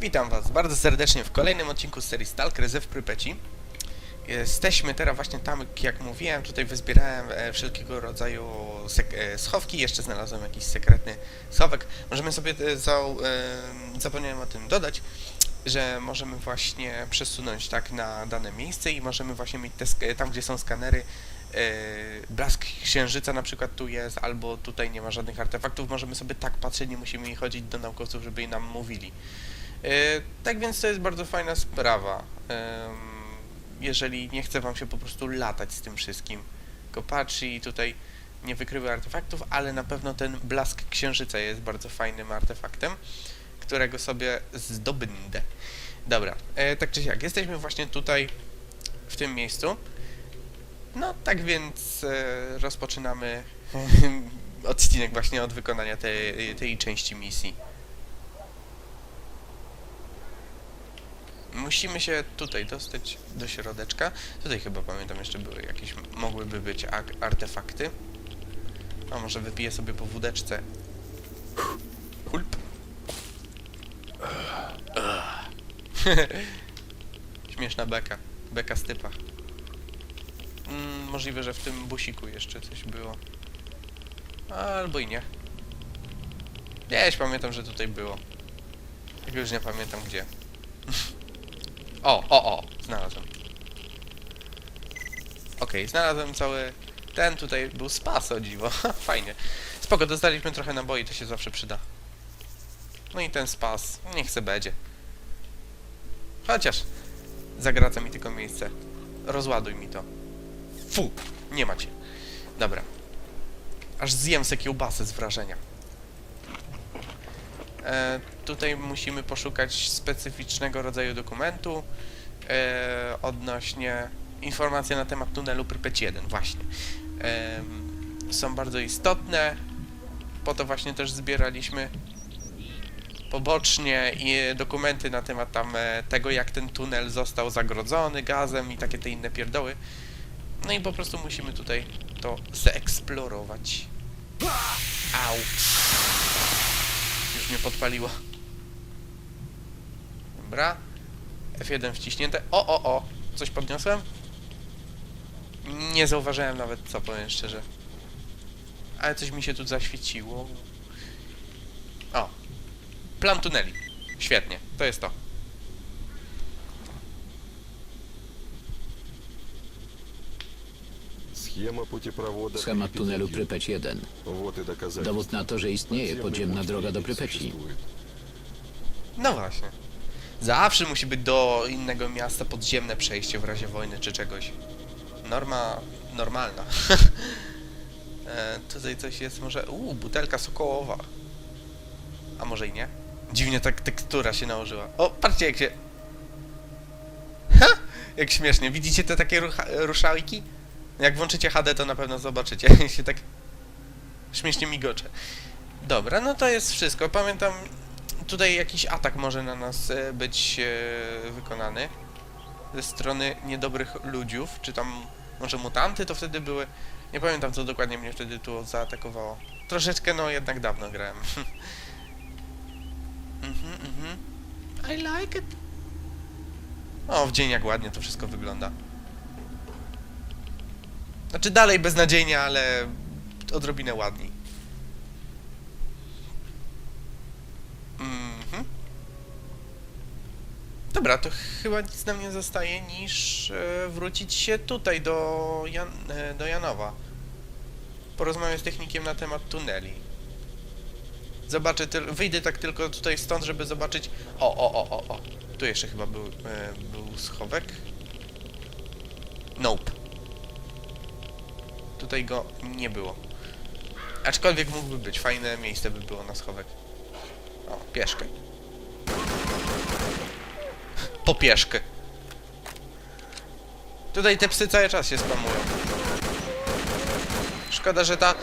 Witam Was bardzo serdecznie w kolejnym odcinku serii Stalker w Prypeci. Jesteśmy teraz właśnie tam, jak mówiłem, tutaj wyzbierałem e, wszelkiego rodzaju e, schowki, jeszcze znalazłem jakiś sekretny schowek. Możemy sobie, e, za, zapomniałem o tym dodać, że możemy właśnie przesunąć tak na dane miejsce i możemy właśnie mieć te, tam, gdzie są skanery, blask księżyca na przykład tu jest, albo tutaj nie ma żadnych artefaktów, możemy sobie tak patrzeć, nie musimy chodzić do naukowców, żeby nam mówili. E, Tak więc to jest bardzo fajna sprawa. Jeżeli nie chce wam się po prostu latać z tym wszystkim. Kopacz i tutaj nie wykrywa artefaktów, ale na pewno ten blask księżyca jest bardzo fajnym artefaktem, którego sobie zdobędę. Dobra, e, tak czy siak, jesteśmy właśnie tutaj, w tym miejscu. No, tak więc e, rozpoczynamy odcinek właśnie od wykonania tej, tej części misji. Musimy się tutaj dostać do środeczka. Tutaj chyba pamiętam jeszcze były jakieś, mogłyby być ak- artefakty. A może wypiję sobie po wódeczce. Hulp. Śmieszna beka. Beka z typa. Mm, możliwe, że w tym busiku jeszcze coś było. Albo i nie. Gdzieś pamiętam, że tutaj było. Tylko już nie pamiętam gdzie. O, o, o, znalazłem. Okej, znalazłem cały... Ten tutaj był spas, o dziwo. Fajnie. Spoko, dostaliśmy trochę naboi, to się zawsze przyda. No i ten spas, niech se będzie. Chociaż zagraca mi tylko miejsce. Rozładuj mi to. Fu, nie macie. Dobra. Aż zjem se kiełbasę z wrażenia. E, tutaj musimy poszukać specyficznego rodzaju dokumentu e, odnośnie informacji na temat tunelu Prypeć 1, właśnie. Em, są bardzo istotne, po to właśnie też zbieraliśmy pobocznie i dokumenty na temat tam e, tego, jak ten tunel został zagrodzony gazem i takie te inne pierdoły. No i po prostu musimy tutaj to zeeksplorować. Au. Mnie podpaliło. Dobra. F1 wciśnięte. O, o, o! Coś podniosłem? Nie zauważyłem nawet co, powiem szczerze. Ale coś mi się tu zaświeciło. O. Plan tuneli. Świetnie. To jest to. Schemat tunelu Prypeć 1. Dowód na to, że istnieje podziemna droga do Prypeci. No właśnie. Zawsze musi być do innego miasta podziemne przejście w razie wojny czy czegoś. Norma normalna. e, tutaj coś jest może... Uuu, butelka sokołowa. A może i nie? Dziwnie tak tekstura się nałożyła. O, patrzcie jak się... Ha! Jak śmiesznie. Widzicie te takie rucha... ruszałki? Jak włączycie HD, to na pewno zobaczycie. się tak śmiesznie migocze. Dobra, no to jest wszystko. Pamiętam, tutaj jakiś atak może na nas e, być e, wykonany ze strony niedobrych ludziów, czy tam może mutanty to wtedy były. Nie pamiętam, co dokładnie mnie wtedy tu zaatakowało. Troszeczkę, no jednak dawno grałem. mhm, mhm. I like it. O, w dzień jak ładnie to wszystko wygląda. Znaczy dalej beznadziejnie, ale odrobinę ładniej. Mhm. Dobra, to chyba nic nam nie zostaje niż e, wrócić się tutaj do, Jan, e, do Janowa. Porozmawiać z technikiem na temat tuneli. Zobaczę, wyjdę tak tylko tutaj stąd, żeby zobaczyć... O, o, o, o, o. Tu jeszcze chyba był, e, był schowek. Nope. Tutaj go nie było. Aczkolwiek mógłby być. Fajne miejsce by było na schowek. O, pieszkę. Po pieszkę. Tutaj te psy cały czas się spamują. Szkoda, że ta...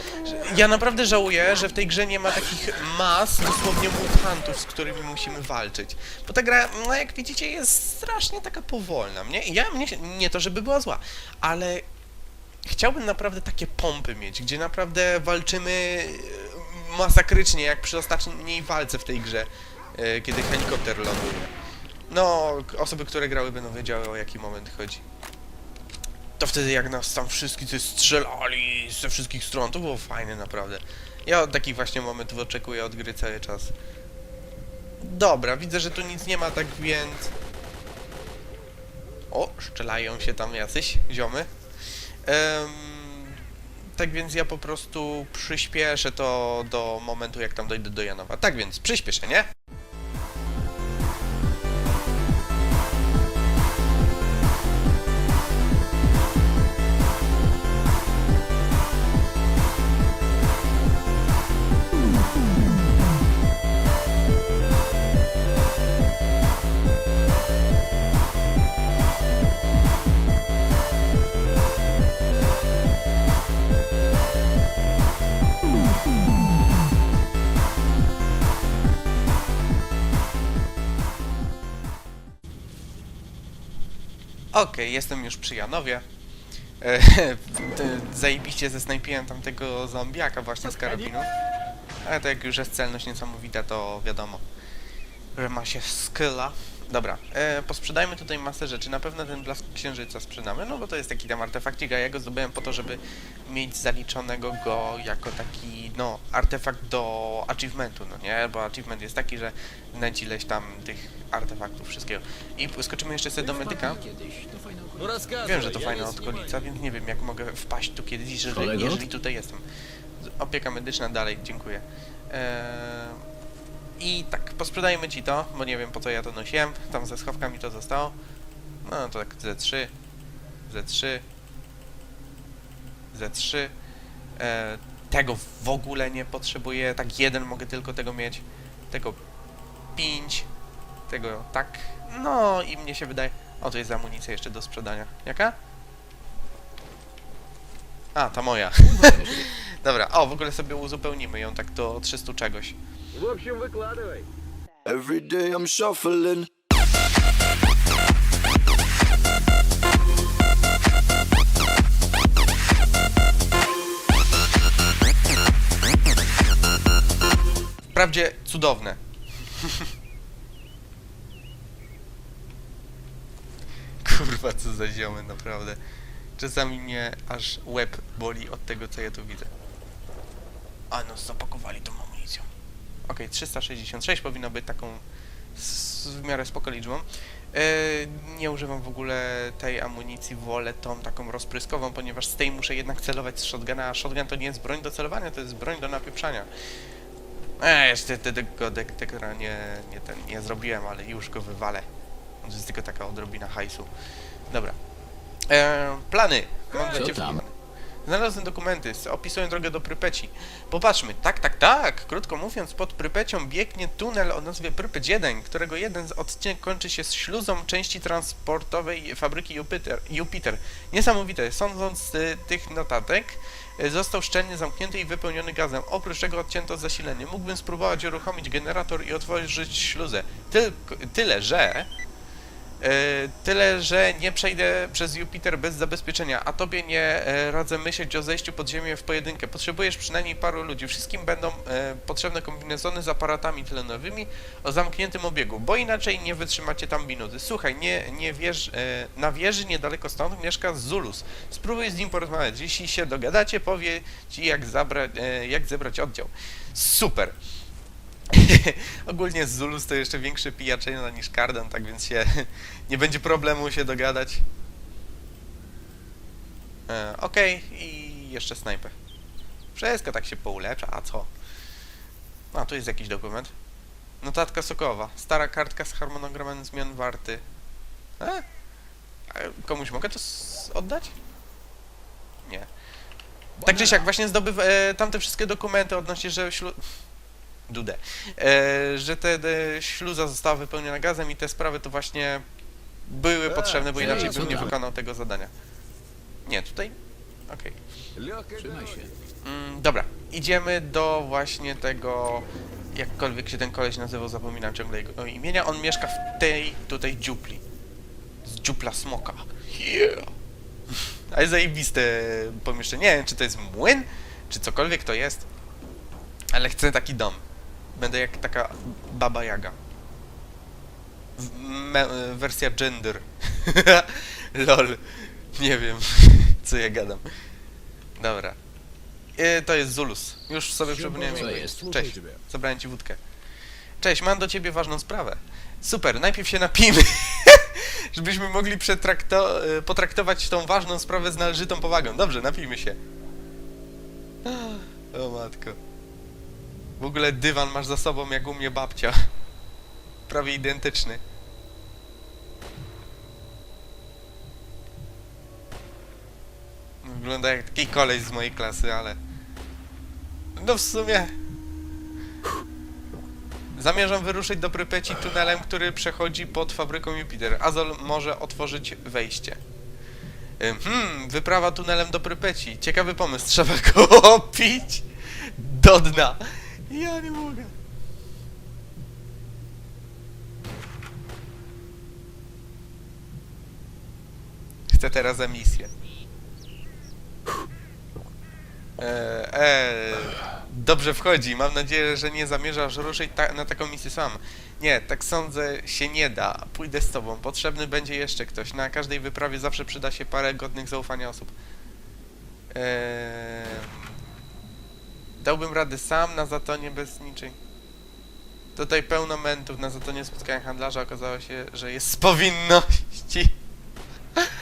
Ja naprawdę żałuję, że w tej grze nie ma takich mas, dosłownie mutantów, z którymi musimy walczyć. Bo ta gra, no jak widzicie, jest strasznie taka powolna. Mnie, ja, mnie, nie to, żeby była zła, ale chciałbym naprawdę takie pompy mieć, gdzie naprawdę walczymy e, masakrycznie, jak przy ostatniej walce w tej grze. e, kiedy helikopter ląduje. No, osoby, które grały będą wiedziały o jaki moment chodzi. To wtedy jak nas tam wszyscy strzelali ze wszystkich stron, to było fajne naprawdę. Ja od takich właśnie momentów oczekuję od gry cały czas. Dobra, widzę, że tu nic nie ma, tak więc... O, szczelają się tam jacyś ziomy. Tak więc ja po prostu przyspieszę to do momentu, jak tam dojdę do Janowa. Tak więc, przyspieszę, nie? Okej, jestem już przy Janowie. E, zajebiście zesnajpiłem tamtego zombiaka właśnie z karabinu. Ale to jak już jest celność niesamowita, to wiadomo, że ma się skilla. Dobra, e, posprzedajmy tutaj masę rzeczy. Na pewno ten blask księżyca sprzedamy, no bo to jest taki tam artefakcik, a ja go zdobyłem po to, żeby mieć zaliczonego go jako taki, no, artefakt do achievementu, no nie? Bo achievement jest taki, że znać ileś tam tych artefaktów, wszystkiego. I skoczymy jeszcze sobie do medyka. Wiem, że to fajna okolica, więc nie wiem, jak mogę wpaść tu kiedyś, jeżeli, jeżeli tutaj jestem. Opieka medyczna dalej, dziękuję. Eee, I tak, posprzedajmy ci to, bo nie wiem po co ja to nosiłem. Tam ze schowkami to zostało. No to tak Z3, Z3, Z3. Eee, tego w ogóle nie potrzebuję, tak jeden mogę tylko tego mieć. Tego 5, tego tak. No i mnie się wydaje. O, to jest amunicja jeszcze do sprzedania. Jaka? A, ta moja. Dobra, o, w ogóle sobie uzupełnimy ją tak do 300 czegoś. В общем, выкладывай. Every day I'm shuffling. Wprawdzie cudowne. Kurwa, co za ziomy, naprawdę. Czasami mnie aż łeb boli od tego, co ja tu widzę. A no, zapakowali tą amunicją. Okej, 366 powinno być taką w miarę spoko liczbą. E, nie używam w ogóle tej amunicji, wolę tą taką rozpryskową, ponieważ z tej muszę jednak celować z shotguna, a shotgun to nie jest broń do celowania, to jest broń do napieprzania. E, jeszcze te- tego detektora nie, nie, ten, nie zrobiłem, ale już go wywalę. To jest tylko taka odrobina hajsu. Dobra. E, plany. Mam Co tam? plany. Znalazłem dokumenty, opisują drogę do Prypeci. Popatrzmy, tak, tak, tak, krótko mówiąc, pod Prypecią biegnie tunel o nazwie Prypeć 1, którego jeden z odcinek kończy się z śluzą części transportowej fabryki Jupiter. Jupiter. Niesamowite, sądząc z tych notatek, y, został szczelnie zamknięty i wypełniony gazem. Oprócz tego odcięto zasilenie. Mógłbym spróbować uruchomić generator i otworzyć śluzę. Tylko, tyle, że... E, Tyle, że nie przejdę przez Jupiter bez zabezpieczenia, a tobie nie e, radzę myśleć o zejściu pod ziemię w pojedynkę. Potrzebujesz przynajmniej paru ludzi. Wszystkim będą e, potrzebne kombinezony z aparatami tlenowymi o zamkniętym obiegu, bo inaczej nie wytrzymacie tam minuty. Słuchaj, nie, nie wierz, na wieży niedaleko stąd mieszka Zulus. Spróbuj z nim porozmawiać. Jeśli się dogadacie, powie ci jak, zabrać, jak zebrać oddział. Super! Ogólnie Zulus to jeszcze większy pijaczyna niż Kardan, tak więc się nie będzie problemu się dogadać. E, Okej, i jeszcze snajpę. Wszystko tak się poulecza, a co? A, tu jest jakiś dokument. Notatka Sokowa. Stara kartka z harmonogramem zmian warty. E? Komuś mogę to oddać? Nie. Tak czy siak, właśnie zdobyw e, tamte wszystkie dokumenty odnośnie, że ślu... Dudę, e, że te, te śluza została wypełniona gazem i te sprawy to właśnie były tak, potrzebne, bo inaczej bym nie wykonał tego zadania. Nie, tutaj? Okej. Trzymaj się. Mm, dobra, idziemy do właśnie tego, jakkolwiek się ten koleś nazywał, zapominam ciągle jego imienia. On mieszka w tej tutaj dziupli. Z dziupla smoka. Yeah! Ale zajebiste pomieszczenie. Nie wiem, czy to jest młyn, czy cokolwiek to jest, ale chcę taki dom. Będę jak taka baba Jaga. wersja gender. Lol. Nie wiem, co ja gadam. Dobra. E, to jest Zulus. Już sobie przypomniałem. Jest? Cześć. Zabrałem ci wódkę. Cześć, mam do ciebie ważną sprawę. Super, najpierw się napijmy, żebyśmy mogli przetrakto- e, potraktować tą ważną sprawę z należytą powagą. Dobrze, napijmy się. O matko. W ogóle dywan masz za sobą jak u mnie babcia. Prawie identyczny. Wygląda jak taki koleś z mojej klasy, ale... No w sumie... Zamierzam wyruszyć do Prypeci tunelem, który przechodzi pod fabryką Jupiter. Azol może otworzyć wejście. Hmm, wyprawa tunelem do Prypeci. Ciekawy pomysł. Trzeba go opić do dna. Ja nie mogę. Chcę teraz emisję. Eee, eee, dobrze wchodzi. Mam nadzieję, że nie zamierzasz ruszyć ta na taką misję sam. Nie, tak sądzę się nie da. Pójdę z tobą. Potrzebny będzie jeszcze ktoś. Na każdej wyprawie zawsze przyda się parę godnych zaufania osób. Eee, dałbym radę sam na zatonie bez niczej. Tutaj pełno mentów. Na zatonie spotkałem handlarza. Okazało się, że jest z powinności.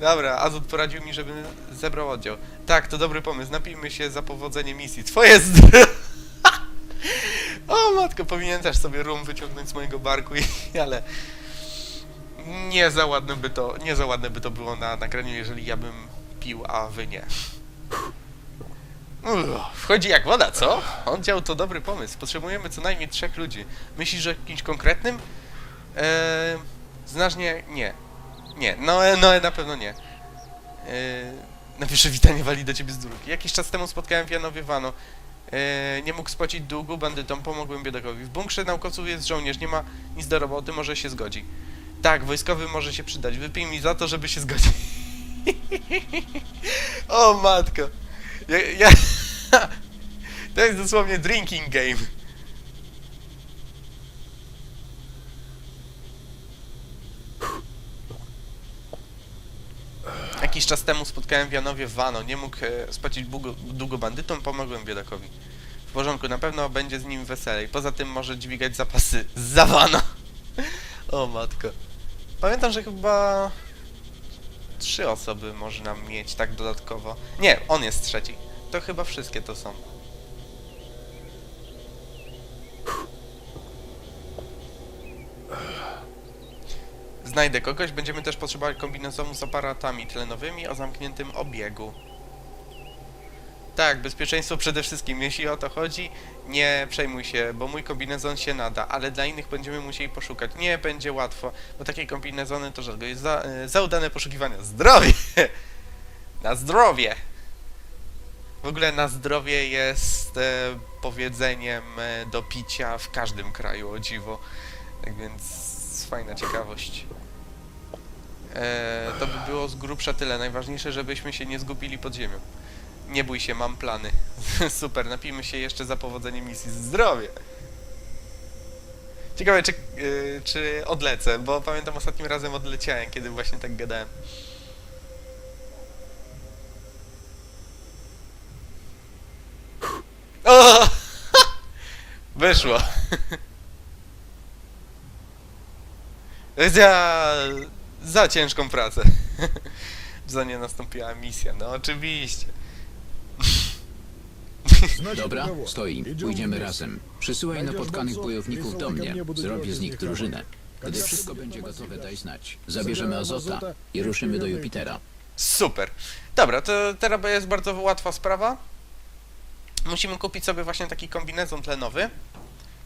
Dobra, Azot poradził mi, żebym zebrał oddział. Tak, to dobry pomysł. Napijmy się za powodzenie misji. Twoje zdrowie! o matko, powinienem też sobie rum wyciągnąć z mojego barku, ale... Nie za ładne by to, nie za ładne by to było na nagraniu, jeżeli ja bym pił, a wy nie. Wchodzi jak woda, co? Oddział to dobry pomysł. Potrzebujemy co najmniej trzech ludzi. Myślisz, że kimś konkretnym? Eee, znasz nie? Nie. Nie, no, e, no na pewno nie. Yy, napiszę witanie wali do ciebie z dróżki. Jakiś czas temu spotkałem w Janowie Wano. Yy, nie mógł spłacić długu bandytom, pomogłem biedakowi. W bunkrze naukowców jest żołnierz, nie ma nic do roboty, może się zgodzi. Tak, wojskowy może się przydać. Wypij mi za to, żeby się zgodził. o matko. Ja, ja... to jest dosłownie drinking game. Jakiś czas temu spotkałem w Janowie Wano. Nie mógł e, spłacić długo, bandytom, pomogłem biedakowi. W porządku, na pewno będzie z nim weselej. Poza tym może dźwigać zapasy za Wano. o matko. Pamiętam, że chyba trzy osoby można mieć tak dodatkowo. Nie, on jest trzeci. To chyba wszystkie to są. Znajdę kogoś, będziemy też potrzebować kombinezonu z aparatami tlenowymi o zamkniętym obiegu. Tak, bezpieczeństwo przede wszystkim. Jeśli o to chodzi, nie przejmuj się, bo mój kombinezon się nada, ale dla innych będziemy musieli poszukać. Nie będzie łatwo, bo takie kombinezony to rzadko jest za, e, za udane poszukiwania. Zdrowie! Na zdrowie! W ogóle na zdrowie jest e, powiedzeniem e, do picia w każdym kraju, o dziwo. Tak więc fajna ciekawość. E, to by było z grubsza tyle. Najważniejsze, żebyśmy się nie zgubili pod ziemią. Nie bój się, mam plany. Super, napijmy się jeszcze za powodzenie misji. Zdrowie! Ciekawe, czy, yy, czy odlecę, bo pamiętam ostatnim razem odleciałem, kiedy właśnie tak gadałem. O! Wyszło. Za, za ciężką pracę. za nie nastąpiła misja, no oczywiście. Dobra, stoi. Pójdziemy razem. Przysyłaj napotkanych bojowników do mnie. Zrobię z nich drużynę. Gdy wszystko będzie gotowe, daj znać. Zabierzemy Azota i ruszymy do Jupitera. Super. Dobra, to teraz jest bardzo łatwa sprawa. Musimy kupić sobie właśnie taki kombinezon tlenowy,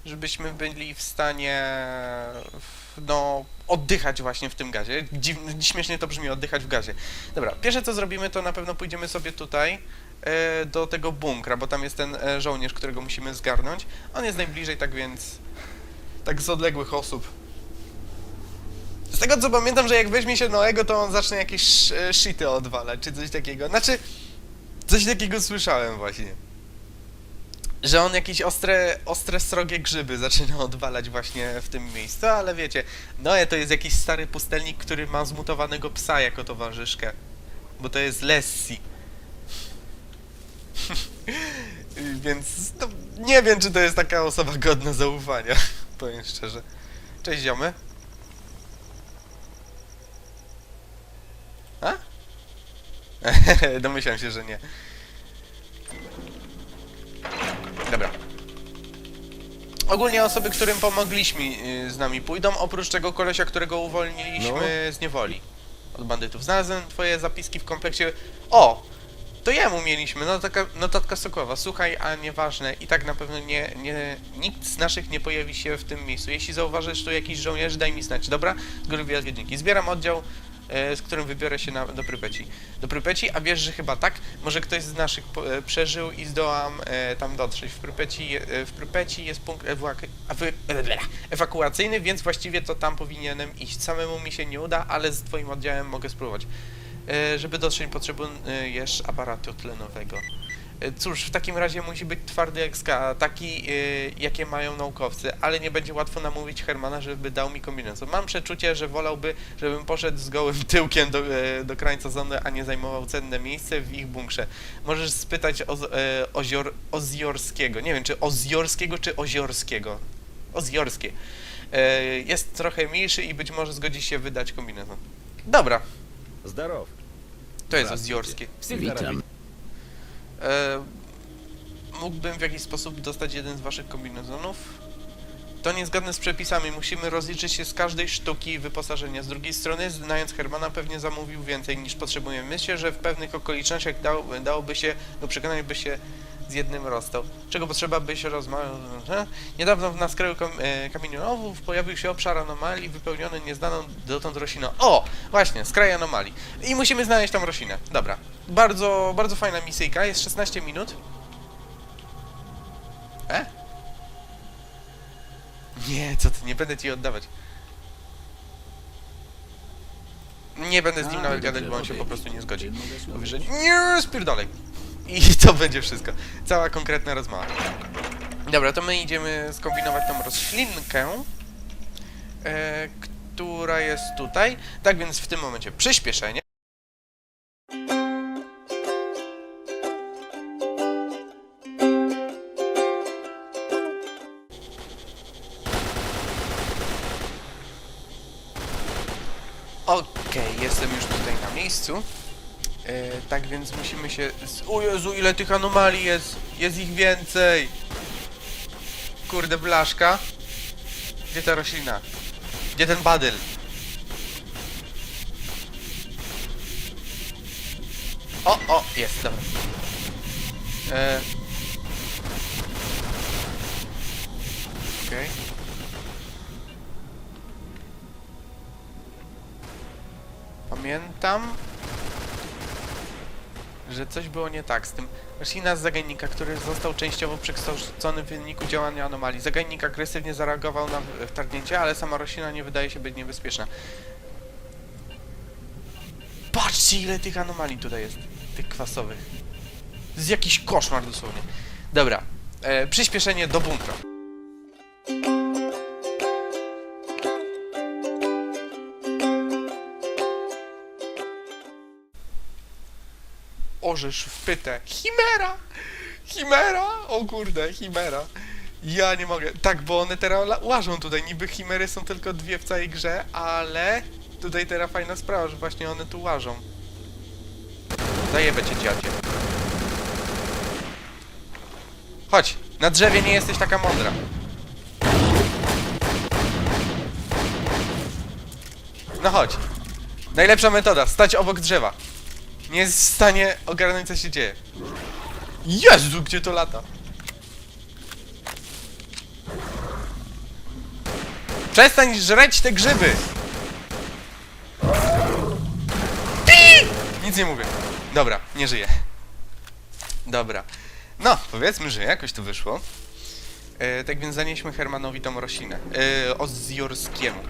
żebyśmy byli w stanie no, oddychać właśnie w tym gazie. Dziw, śmiesznie to brzmi, oddychać w gazie. Dobra, pierwsze co zrobimy, to na pewno pójdziemy sobie tutaj do tego bunkra, bo tam jest ten e, żołnierz, którego musimy zgarnąć. On jest najbliżej, tak więc tak z odległych osób. Z tego co pamiętam, że jak weźmie się Noego, to on zacznie jakieś e, shity odwalać, czy coś takiego. Znaczy, coś takiego słyszałem właśnie. że on jakieś ostre, ostre, srogie grzyby zaczyna odwalać właśnie w tym miejscu, ale wiecie, Noe to jest jakiś stary pustelnik, który ma zmutowanego psa jako towarzyszkę, bo to jest Lessi. Więc no, nie wiem, czy to jest taka osoba godna zaufania, powiem szczerze. Cześć ziomy. A? Domyślam się, że nie. Dobra. Ogólnie osoby, którym pomogliśmy y, z nami pójdą, oprócz tego kolesia, którego uwolniliśmy z niewoli od bandytów. Znalazłem twoje zapiski w kompleksie... O! To jemu mieliśmy, no taka notatka sokowa. Słuchaj, a nieważne, i tak na pewno nie, nie, nikt z naszych nie pojawi się w tym miejscu. Jeśli zauważysz tu jakiś żołnierz, daj mi znać, dobra? Góry wyjazdniki. Zbieram oddział, e, z którym wybiorę się na, do Prypeci. Do Prypeci, a wiesz, że chyba tak? Może ktoś z naszych e, przeżył i zdołam e, tam dotrzeć. W Prypeci, e, w Prypeci jest punkt ewakuacyjny, więc właściwie to tam powinienem iść. Samemu mi się nie uda, ale z twoim oddziałem mogę spróbować. E, żeby dotrzeć potrzebujesz aparatu tlenowego. E, Cóż, w takim razie musi być twardy jak skała, taki, e, jakie mają naukowcy, ale nie będzie łatwo namówić Hermana, żeby dał mi kombinezon. Mam przeczucie, że wolałby, żebym poszedł z gołym tyłkiem do, do krańca zondy, a nie zajmował cenne miejsce w ich bunkrze. Możesz spytać o, ozior, Ozjorskiego. Nie wiem, czy Ozjorskiego, czy Oziorskiego. Ozjorskie. E, jest trochę mniejszy i być może zgodzi się wydać kombinezon. Dobra, Zdarow. To jest Ozdiorskie. Witam. E, mógłbym w jakiś sposób dostać jeden z waszych kombinezonów? To niezgodne z przepisami. Musimy rozliczyć się z każdej sztuki wyposażenia. Z drugiej strony, znając Hermana, pewnie zamówił więcej niż potrzebujemy. Myślę, że w pewnych okolicznościach dał, dałoby się, no przekonaliby się z jednym rozstał. Czego potrzeba, by się rozmawiał? Niedawno na skraju kam e, kamieniołowów pojawił się obszar anomalii wypełniony nieznaną dotąd rośliną. O! Właśnie, skraj anomalii. I musimy znaleźć tą roślinę. Dobra. Bardzo, bardzo fajna misyjka. Jest 16 minut. E? Nie, co ty, nie będę ci oddawać. Nie będę z nim nawet gadać, bo on się po prostu nie zgodzi. Mówi, że nie, spierdolej. I to będzie wszystko. Cała konkretna rozmowa. Dobra, to my idziemy skombinować tą roślinkę, e, która jest tutaj. Tak więc w tym momencie przyspieszenie. Okej, jestem już tutaj na miejscu. E, tak więc musimy się... O Jezu, ile tych anomalii jest! Jest ich więcej! Kurde, blaszka. Gdzie ta roślina? Gdzie ten badyl? O, o, jest, dobra. E... Okej. Pamiętam, że coś było nie tak z tym. Roślina z zagajnika, który został częściowo przekształcony w wyniku działania anomalii. Zagajnik agresywnie zareagował na wtargnięcie, ale sama roślina nie wydaje się być niebezpieczna. Patrzcie ile tych anomalii tutaj jest, tych kwasowych. To jest jakiś koszmar dosłownie. Dobra, e, przyspieszenie do bunkra. Orzesz w pytę. Chimera! Chimera! O kurde, chimera. Ja nie mogę. Tak, bo one teraz łażą tutaj. Niby chimery są tylko dwie w całej grze, ale tutaj teraz fajna sprawa, że właśnie one tu łażą. Zajebę cię, dziadzie. Chodź, na drzewie nie jesteś taka mądra. No chodź. Najlepsza metoda, stać obok drzewa. Nie jest w stanie ogarnąć, co się dzieje. Jezu, gdzie to lata? Przestań żreć te grzyby! Nic nie mówię. Dobra, nie żyję. Dobra. No, powiedzmy, że jakoś to wyszło. E, tak więc zanieśmy Hermanowi tą roślinę. E, Ozjorskiemu.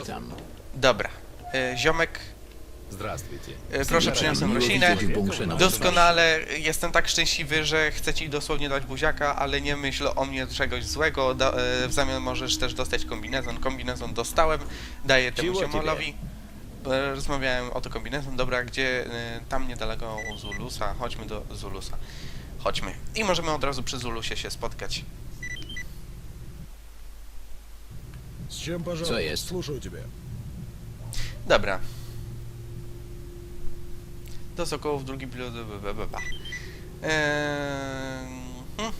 Witam. Dobra. E, ziomek Здравствуйте. E, Proszę, przyniosłem Miło roślinę. widzieć w bunkrze na Doskonale, jestem tak szczęśliwy, że chcę ci dosłownie dać buziaka, ale nie myśl o mnie czegoś złego. Da, e, w zamian możesz też dostać kombinezon. Kombinezon dostałem, daję temu Ciło ziomolowi. E, Rozmawiałem o to kombinezon. Dobra, gdzie e, tam niedaleko u Zulusa? Chodźmy do Zulusa. Chodźmy. I możemy od razu przy Zulusie się spotkać. С чем, пожалуйста? Co jest? Слушаю тебя. Dobra. Do Sokołów, drugi pilot... b- b- b- b- Eee, hmm.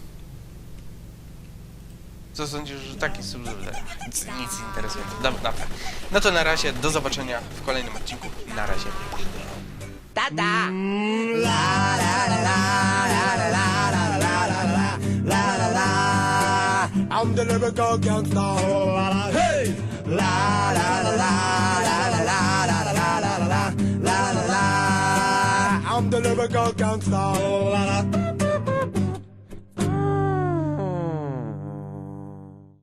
Co sądzisz, że taki sub... Nic, nic nie interesuje. Dobra, dobra. No to na razie, do zobaczenia w kolejnym odcinku. Na razie. I'm the lyrical gangster. Hey. La la la la la la la la la la la la la la la. I'm the lyrical gangster. La la.